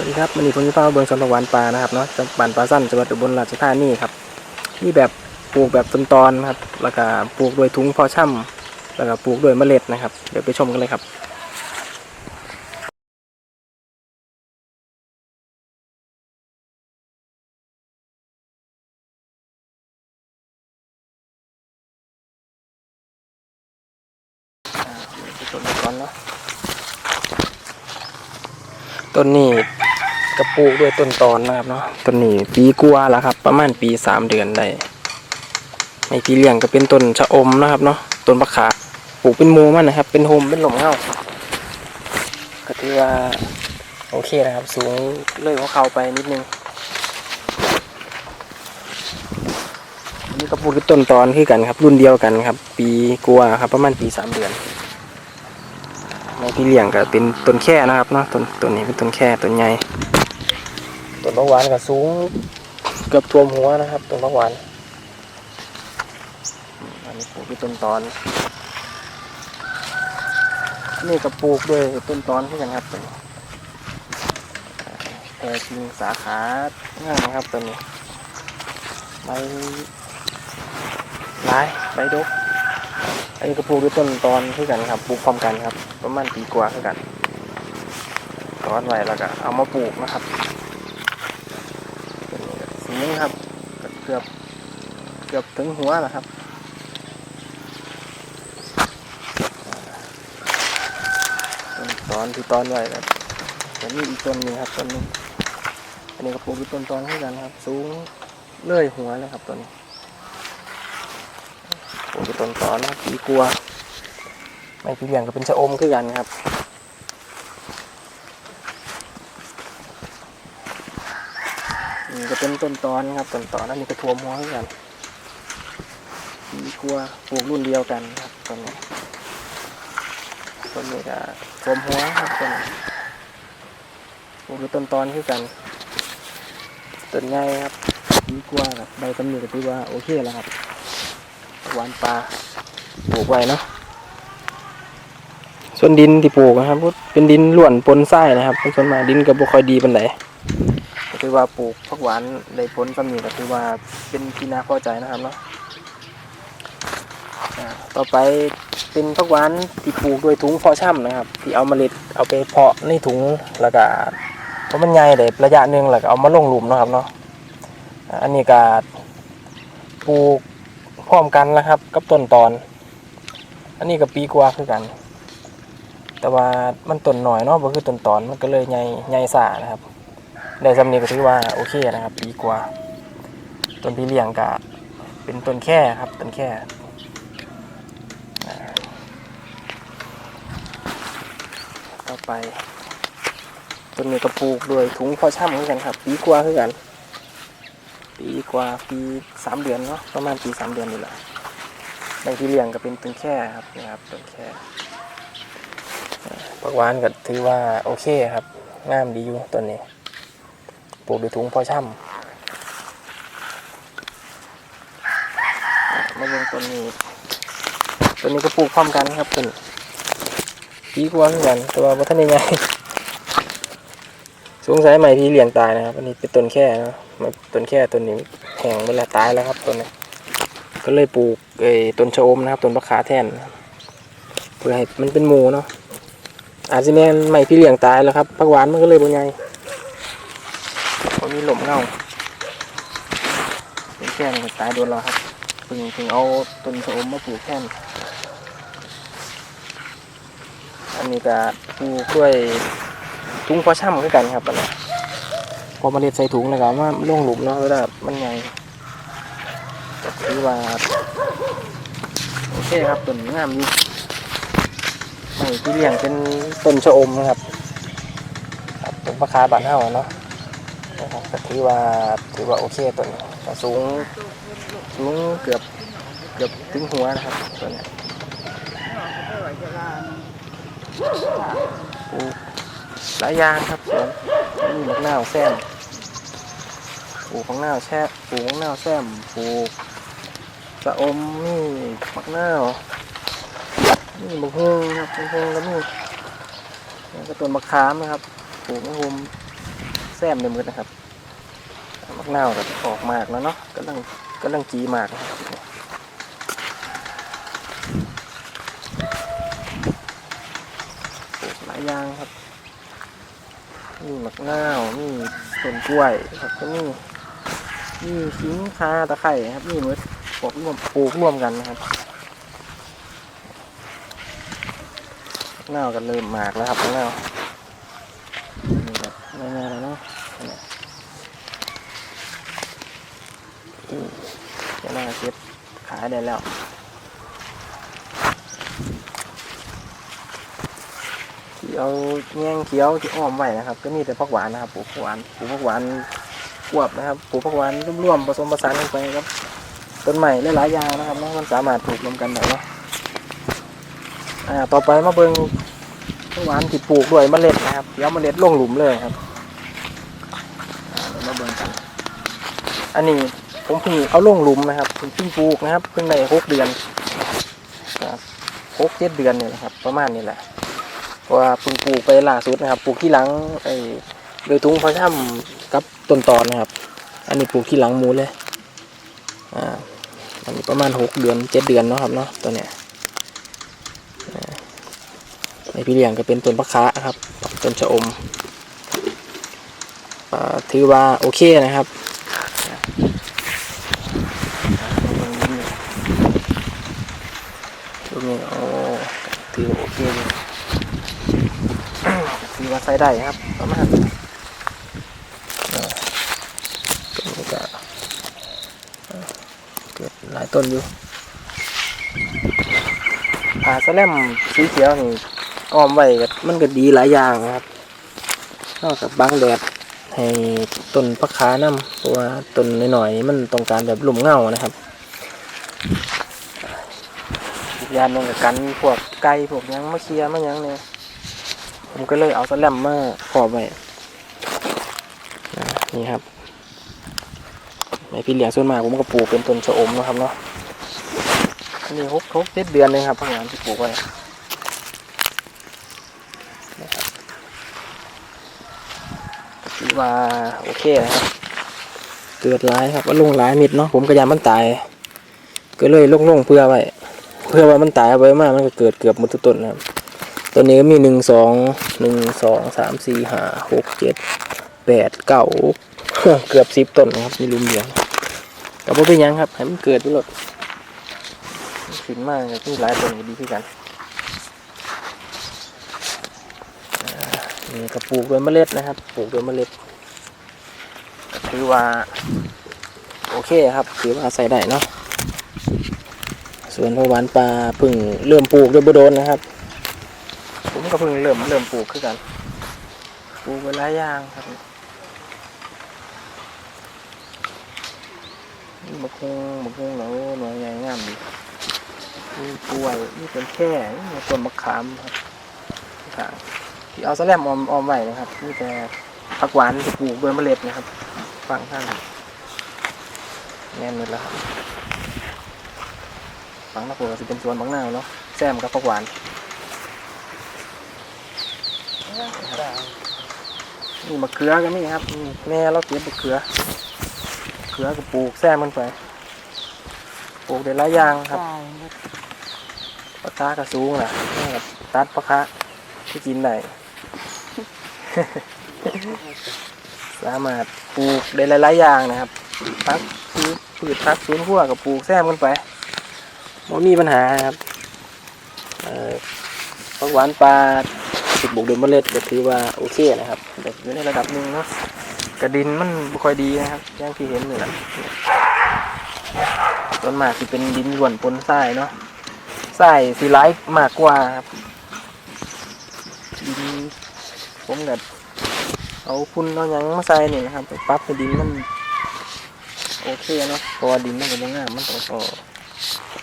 วัสดีครับวันนี้ผมจะพาเบิ่งสวนผักหวานปลานะครับเนาะจังหวัดบ้านปลาสั้นจังหวัดอุบลราชธานีครับนี่แบบปลูกแบบต้นตอนครับ แล้วก็ปลูกโดวยถุงพอช่ำแล้วก็ปลูกโดวยเมล็ดนะครับ เดี๋ยวไปชมกันเลยครับต้นนี้ กระปลูกด้วยต้นตอนนะครับเนาะต้นนี้ปีกัวแล้วครับ ประมาณปีสามเดือนได้ในพี่เลี้ยงก็เป็นต้นชะอมนะครับเนาะต้นมะขามปลูกเป็นมูมันนะครับ เป็นโฮมเป็นหล่มเงาก็ถือว่าโอเคนะครับ สูงเลื่อยของเขาไปนิดนึงนี่ก็ปูด้วยต้นตอนคือกันครับ รุ่นเดียวกันครับ ปีกัวครับ ประมาณปีสามเดือนในพี่เลี้ยงก็เป็นต้นแค่นะครับเนาะต้นต้นนี้เป็นต้นแค่ต้นใหญ่ ต้นผักหวานก็สูงเกือบท่วมหัวนะครับต้นผักหวานอันนี้ปลูกด้วยต้นตอน นี่ก็ปลูกด้วยต้นตอนเช่กันครับตัวนี้แพรจริงสาขาง่ายนะครับตัวนี้ใบลายใบดกอันนี้ก็ปลูกด้วยต้นตอนเช่กันครับปลูกพร้อมกันครับ ประมาณปีกว่าเช่นกันตอนไว้แล้วก็เอามาปลูกนะครับ งครับเกือบเกือบถึงหัวนะครับต้นตอนที่ตอนไว้ครับแต่นี่อีกต้นหนึงครับต้นหนึงอันนี้ก็ปลูกเป็นต้นตอนให้กันครับ สูงเลื่อยหัวเลยครับต้นนี้ปลูกเป็นต้นตอนนะครับปีกลัวไม่พี่เลี้ยงก็เป็นชะอมคือกันครับ นี่ก็เป็นต้นตอนครับต้นตอนอันนี้ก็ท่วมหัวนกันมีกลัวปลูกรุ่นเดียวกันครับต้นนี้ต้นนี้ก็ท่วมหัวครับต้นนี้ปลูกต้นตอนคือกันต้นใหญ่ครับมีกลัวกับใบตำหนิก็ถือว่าโอเคแล้วครับหวานปลาปลูกไว้เนาะส่วนดินที่ปลูกนะครับเป็นดินล้วนปนทรายนะครับเป็นส่วนมากดินก็บ่ค่อยดีปานใดก็ ถือว่าปลูกผักหวานได้ผลสำนีก็ถือว่าเป็นที่น่าพอใจนะครับเนาะต่อไปเป็นผักหวานที่ปลูกด้วยถุงพาะช่ำนะครับ ที่เอาเมล็ดเอาไปเพาะในถุงแล้วก็เพราะมันใหญ่ได้ระยะหนึ่งแล้วก็เอามาลงหลุมนะครับเนาะอันนี้ก็ปลูกพร้อมกันนะครับ กับต้นตอน อันนี้ก็ปีกว่าคือกัน แต่ว่ามันต้นหน่อยเนาะบ่คือต้นตอนมันก็เลยใหญ่ใหญ่ซ่านะครับ ได้สำเนียงก็ถือว่าโอเคนะครับดีกว่า ต้นพี่เลี้ยงก็เป็นต้นแค่ครับต้นแค่ต่อไปต้นนี้ก็ปลูกด้วยถุงพอช่ำเหมือนกันครับปีกว่าคือกันปีกว่าปีสามเดือนเนาะประมาณปีสามเดือนนี่แหละในพี่เลี้ยงก็เป็นต้นแค่ครับนะครับต้นแค่อ่าปักหวานก็ถือว่าโอเคครับงามดีอยู่ต้นนี้ ลูกด้วยถุงพอช่ำมาเบิ่งต้นนี้ต้นนี้ก็ปลูกพร้อมกันครับต้นปีกว่าเหมือนกันแต่ว่าบ่ทันได้ใหญ่สงสัยใหม่ที่เลี้ยงตายนะครับ อันนี้เป็นต้นแค่เนาะมันต้นแค่ต้นนี้แห้งไปแล้วตายแล้วครับต้นนี้ก็เลยปลูกไอ้ต้นชะอมนะครับต้นมะขาแทนนะครับเพื่อให้มันเป็นหมูเนาะอาจจะแม่นใหม่ที่เลี้ยงตายแล้วครับผักหวานมันก็เลยบ่ใหญ่ ผมมีหล่มเงาเป็นแค่นตายโดนแล้วครับเพิ่งเพิ่งเอาต้นสะอมมาปลูกแค่นอันนี้ก็ปลูกด้วยถุงพอช่ำคือกันครับอันนี้พอมาเล็ดใส่ถุงแล้วก็เอามาลงหลุมเนาะเวลามันใหญ่ก็ถือว่าโอเคครับต้นงามอยู่ไม่ที่เลี้ยงเป็นต้นชะอมนะครับครับต้นมะขามบานเฮาเนาะ นะครับก็ถือว่าถือว่าโอเคตัวนี้ก็สูงสูงเกือบเกือบถึงหัวนะครับตัวเนี้ยปลูกหลายอย่างครับสวนนี่มะนาวแซมปลูกมะนาวแช่ปลูกมะนาวแซมปลูกสะอมนี่มะนาวนี่มะฮุงครับมะฮุงแล้วนี่แล้วก็ต้นมะขามนะครับปลูกมะฮุง แซมในมือนะครับมักนาวกับออกมากแล้วเนาะกำลังกำลังจีมากปลูกหลายอย่างครับนี่มักนาวนี่ต้นกล้วยครับก็นี่นี่ขิงคาตะไคร่ครับนี่มืดปลูกรวมปลูกร่วมกันนะครับมักนากันเริ่มหมากแล้วครับมักนาวนี่แบบง่ายๆแล้วเนาะเนี่ย อืมจะน่าเก็บขายได้แล้วที่เอาแง่งเขียวที่อ้อมไว้นะครับ ก็มีแต่ผักหวานนะครับปลูกผักหวานปลูกผักหวานกวบนะครับปลูกผักหวานร่วมๆผสมผสานกันไปครับต้นใหม่หลายๆอย่างนะครับนะมันสามารถปลูกรวมกันได้เนาะอ่าต่อไปมาเบิ่งผักหวานที่ปลูกด้วยเมล็ดนะครับเดี๋ยวเมล็ดลงหลุมเลยครับมาเบิ่งกันอันนี้ ผมเพิ่งเอาลงหลุมนะครับเพิ่งปลูกนะครับเพิ่งได้หกเดือนครับหกเจ็ดเดือนเนี่ยนะครับ ประมาณนี้แหละเพราะว่าเพิ่งปลูกไปล่าสุดนะครับปลูกที่หลังไอ้โดยทุงพระช่ำกับต้นตอนนะครับ อันนี้ปลูกที่หลังมูเลยอ่าอันนี้ประมาณหกเดือนเจ็ดเดือนเนาะครับเนาะตัวเนี้ยในพี่เลี้ยงก็เป็นต้นพะคะครับต้นชะอมอ่าถือว่าโอเคนะครับดูนี่โอ้ถือว่าโอเคเลย ถือว่าใช้ได้ครับ ประมาณต้นนี้ก็เกิดหลายต้นอยู่ผ่าสแลมสีเขียวนี่อ้อมไว้มันก็ดีหลายอย่างนะครับ นอกจากบังแดดให้ต้นพักขาน้ำเพราะว่าต้นน้อยๆมันต้องการแบบหลุมเงานะครับยางหนึงกับกันพวกไก่พวกยังมาเคียมาหยังเนี่ย ผมก็เลยเอาสแลมมาขอบไว้อ่านี่ครับในพี่เลี้ยงส่วนมากผมก็ปลูกเป็นต้นชะอมนะครับเนาะอันนี้หกหกเจ็ดเดือนเลยครับพักงานที่ปลูกไว้ถือว่าโอเคนะครับเกิดร้ายครับว่าลงร้ายมิดเนาะผมกระยามันตาย ก็เลยลงลงๆเพื่อไว้เพื่อว่ามันตายไว้มากมันก็เกิดเกือบหมดทุกต้นนะครับ ตัวนี้ก็มีหนึ่งสองหนึ่งสองสามสี่ห้าหกเจ็ดแปดเก้าเกือบสิบต้นนะครับมีลุมเดียวก็บ่เป็นยังครับให้มันเกิดไปหมดขึ้นมากที่หลายต้นก็ดีขึ้นกันนี่ก็ปลูกด้วยเมล็ดนะครับ ปลูกด้วยเมล็ดถือว่า โอเคครับถือว่าใส่ได้เนาะส่วนผักหวานปลาพิ่งเริ่มปลูกด้วยบโดนนะครับ ก็เพิ่งเริ่มเริ่มปลูกขึ้นกัน ปลูกไปหลายอย่างครับนี่มะคุงมะคุงแล้วหน่วยใหญ่งามดีมีกล้วยมีต้นแค่มีต้นมะขามครับขางที่เอาสแลมออมออมไว้นะครับนี่แต่ผักหวานที่ปลูกด้วยเมล็ดนะครับฝั่งท่านแน่นหมดแล้วครับฝั่งนักปลูกก็จะเป็นสวนบางหน้าเนาะแซมกับผักหวาน นี่มะเขือก็มีครับนี่แม่เราเก็บมะเขือมะเขือก็ปลูกแซมมันไปปลูกได้หลายอย่างครับตายหมดปลาคากระสูงล่ะนี่ครับตัดปลาคาที่กินได้สามารถปลูกได้หลายๆอย่างนะครับพักพืชพืชพักสวนครัวกับปลูกแซมกันไปไม่มีปัญหาครับเอ่อผักหวานปลา ติดบุกโดยเมล็ดก็ถือว่าโอเคนะครับแต่อยู่ในระดับหนึ่งเนาะกระดินมันค่อยดีนะครับอย่างที่เห็นนี่แหละส่วนมากที่เป็นดินหย่วนปนทรายเนาะทรายสีไลท์มากกว่าครับดินผมแบบเอาพุ่นเอาหยังมาใส่นี่นะครับไปปรั๊บให้ดินมันโอเคเนาะเพราะว่าดินมันก็บ่งามมันต้อง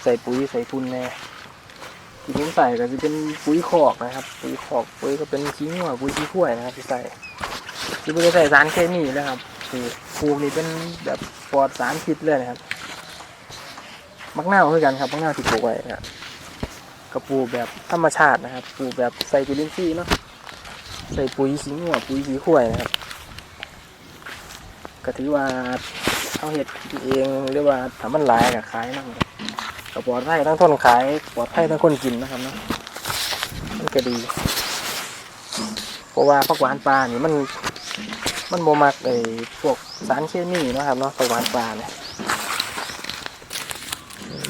ใส่ปุ๋ยใส่พุ่นแน่ ที่ผมใส่ก็จะเป็นปุ๋ยคอกนะครับ ปุ๋ยคอกปุ๋ยก็เป็นขี้งัวปุ๋ยขี้ข้วยนะครับที่ใส่ที่ไม่ได้ใส่สารเคมีเลยครับคือปลูกนี่เป็นแบบปลอดสารพิษเลยนะครับมักนาวคือนกันครับมักนาวที่ปลูกไว้นะครับก็ปลูกแบบธรรมชาตินะครับ ปลูกแบบใส่จุลินทรีย์เนาะใส่ปุ๋ยขี้งัวปุ๋ยขี้ข่วยนะครับก็ถือว่าเอาเห็ดเองหรือว่าทำมันหลายกับขายนั่น ก็ปลอดภัยทั้งคนขายปลอดภัยทั้งคนกินนะครับเนาะมันก็ดี เพราะว่าผักหวานปลานี่มัน มันโมมักไอ้พวกสารเคมีนะครับเนาะผักหวานปลาเนี่ย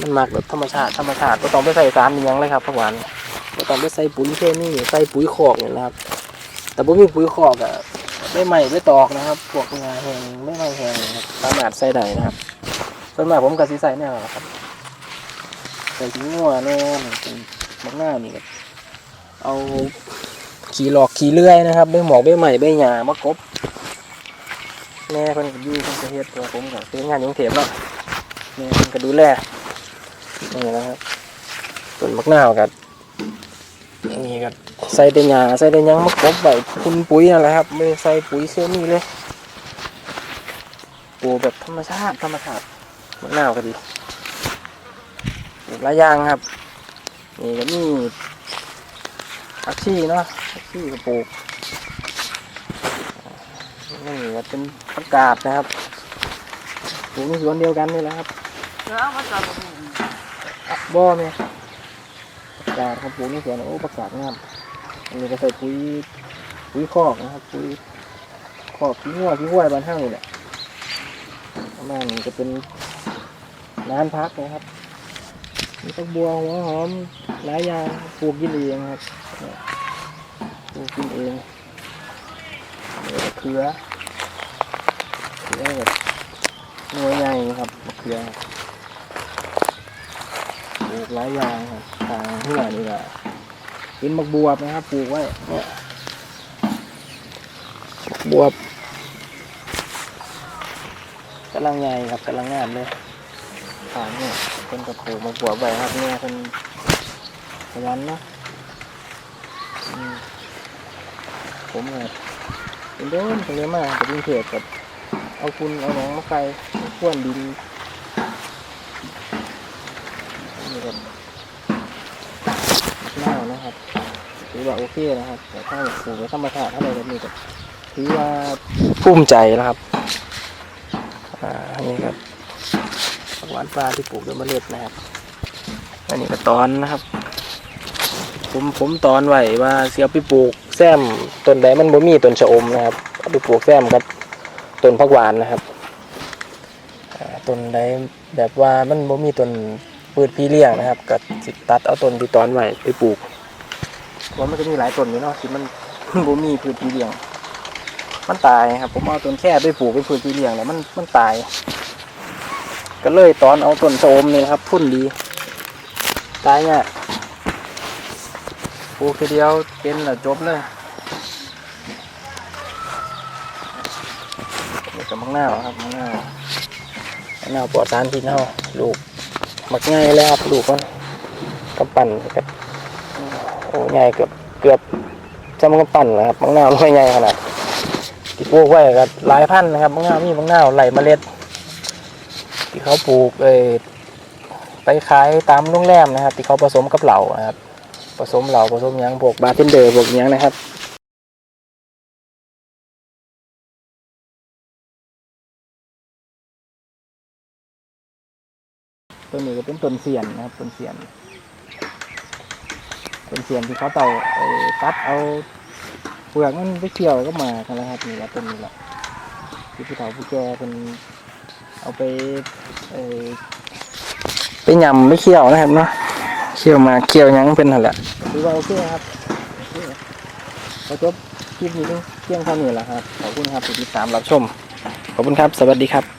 มันมักแบบธรรมชาติธรรมชาติก็ต้องไปใส่สารอิหยังเลยครับผักหวานก็ต้องไปใส่ปุ๋ยเคมีใส่ปุ๋ยคอกเนี่ยนะครับ แต่บ่มีปุ๋ยคอกอะไม่ใหม่ไม่ตอกนะครับพวกงาแห้งไม่ไม่แห้งสามารถใส่ได้นะครับส่วนมากผมก็สิใส่แนวนั้นแหละครับ ใส่งัวแน่เป็นมักหน้านี่ก็เอาขี่หลอกขี่เลื่อยนะครับใบหมอกใบใหม่ใบหญ้ามากบแม่เพิ่นก็อยู่เพิ่นก็เฮ็ดตัวผมก็เป็นงานยกรุงเทพเนาะแม่เพิ่นก็ดูแลนี่นะครับต้นมักนาวกับนี่ก็ใส่แต่หญ้าใส่แต่ยังมากบไว้คุณปุ๋ยนั่นแหละครับไม่ได้ใส่ปุ๋ยเคมีเลยปลูกแบบธรรมชาติธรรมชาติมักนาวก็ดี หลายอย่างครับ นี่ก็มีผักชีเนาะผักชีก็ปลูกนี่ก็เป็นผักกาดนะครับปลูกในสวนเดียวกันนี่แหละครับแล้วมันจะอะบ่อเนี่ยผักกาดครับปลูกในสวนโอ้ผักกาดงามอันนี้ก็ใส่ปุ๋ยปุ๋ยคอกนะครับปุ๋ยคอกขี้งัวขี้ห้วยบ้านห้างนี่แหละประมาณนี้จะเป็นน้านพักนะครับ มีต้นบัวหัวหอมหลายอย่างปลูกกินเองครับเนี่ยปลูกกินเองเขือเขือแบบหน่วยใหญ่ครับเขือปลูกหลายอย่างครับทางเพื่อนี่แหละเป็นมักบวบนะครับปลูกไว้บักบวบกำลังใหญ่ครับกำลังงามเลยทางเนี่ย เป็นกระปลูกมักบวบครับเนี่ยเป็นขยันเนาะผมเนี่ยเป็นโดนตรงนี้มากกับยิงเทศกับเอาคุณเอาหนองมาไกลข้วนดินนี่ครับหน้านะครับถือว่าโอเคนะครับแต่ถ้าปลูกธรรมชาติถ้าอะไรแบบนี้ก็ถือว่าภูมิใจนะครับอ่านนี้ครับ หวานปลาที่ปลูกด้วยเมล็ดนะครับ อันนี้ก็ตอนนะครับ ผมผมตอนไว้ว่าเสียไปปลูกแซมต้นใดมันบ่มีต้นชะอมนะครับไปปลูกแซมกับต้นผักหวานนะครับต้นใดแบบว่ามันบ่มีต้นพืชพี่เลี้ยงนะครับก็สิตัดเอาต้นที่ตอนไว้ไปปลูกเพรามันจะมีหลายต้นอยู่เนาะที่มันบ่มีพืชพี่เลี้ยง มันตายครับผมเอาต้นแค่ไปปลูกเป็นพืชพี่เลี้ยงแล้วมันมันตาย ก็เลยตอนเอาต้นโสมนี่ครับ พุ่นดี ตายเนี่ยปลูกทีเดียวเป็นแล้วจบเลยนี่ก็มังนาครับมังนามังนาปลอดสารพิษเนาลูกมักง่ายแล้วครับดูก่อนกำปั่นกับโอ้ง่ายเกือบเกือบจะมันกำปั่นนะครับบางหน้าไม่ง่ายขนาดที่ปลูกไว้ก็หลายพันนะครับบางหน้ามีบางหน้าไหลเมล็ด ที่เขาปลูกเออไปขายตามโรงแรมนะครับ ที่เขาผสมกับเหล่านะครับ ผสมเหล่าผสมยังพวกบาร์เทนเดอร์พวกยังนะครับตัวนี้ก็เป็นต้นเสียนนะครับต้นเสียนต้นเสียนที่เขาเต่าไอ้ตัดเอาเปลือกมันไปเกี่ยวก็มากันแล้วครับนี่แหละต้นนี้แหละที่ผู้เฒ่าผู้แก่เป็น เอาไปเออไปยำไม่เคี่ยวนะครับเนาะเคี่ยวมาเคี่ยวยังเป็นนั่นแหละถือว่าโอเคครับขอจบคลิปนี้เพียงเท่านี้แหละครับขอบคุณครับที่ติดตามรับชมขอบคุณครับ สวัสดีครับ